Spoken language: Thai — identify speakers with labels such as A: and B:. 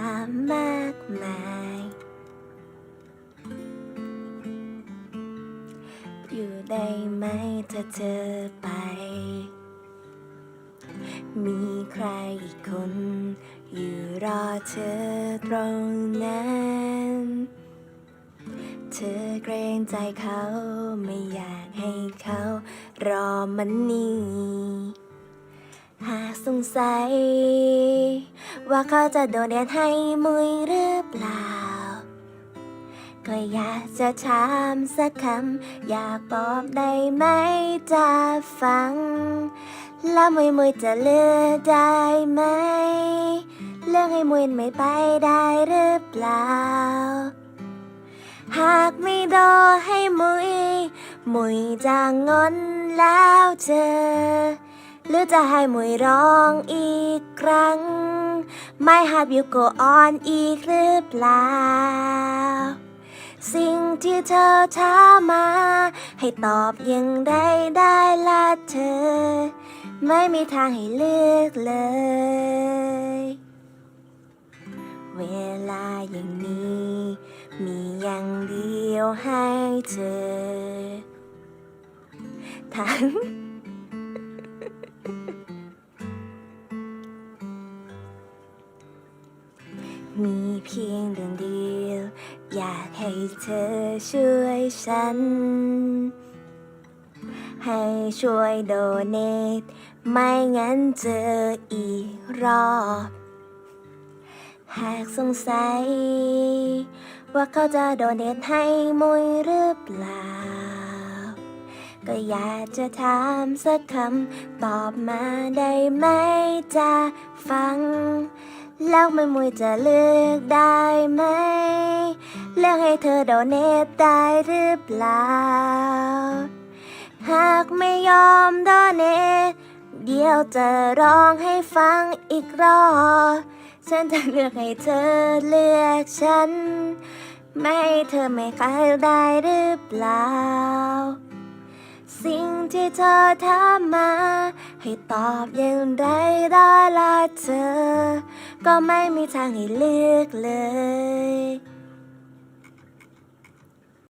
A: ามากมาย อยู่ได้ไหมถ้าเธอไป มีใครอีกคน อยู่รอเธอตรงนั้น เธอเกรงใจเขาไม่อยากให้เขารอมันนี่ สงสัย ว่าเขาจะโดนเดนให้มุยหรือเปล่า ก็อยากจะถามสักคำ อยากบอกได้ไหมจะฟัง แล้วมุยมุยจะเลือกได้ไหมเรื่องให้มุยไม่ไปได้หรือเปล่า หากไม่รอให้มุย มุยจะงอนแล้วเธอ หรือจะให้มุยร้องอีกครั้งไม่หาบิวโกออนอีกหรือเปล่า สิ่งที่เธอถามมา ให้ตอบยังได้ได้ละเธอ ไม่มีทางให้เลือกเลย เวลาอย่างนี้ มีอย่างเดียวให้เธอทั้ง มีเพียงเรื่องเดียว อยากให้เธอช่วยฉัน ให้ช่วยโดเนทไม่งั้นเจออีกรอบ หากสงสัย ว่าเขาจะโดเนทให้มุยหรือเปล่า ก็อยากจะถามสักคำ ตอบมาได้ไหมจะฟัง แล้วไม่มุยจะเลือกได้ไหม เลือกให้เธอโดเนทได้หรือเปล่า หากไม่ยอมโดเนทเดี๋ยวจะร้องให้ฟังอีกรอบฉันจะเลือกให้เธอเลือกฉัน ไม่เธอไม่เข้าได้หรือเปล่า สิ่งที่เธอถามมา ให้ตอบอย่างไรได้ละเธอ ก็ไม่มีทางให้เลือกเลย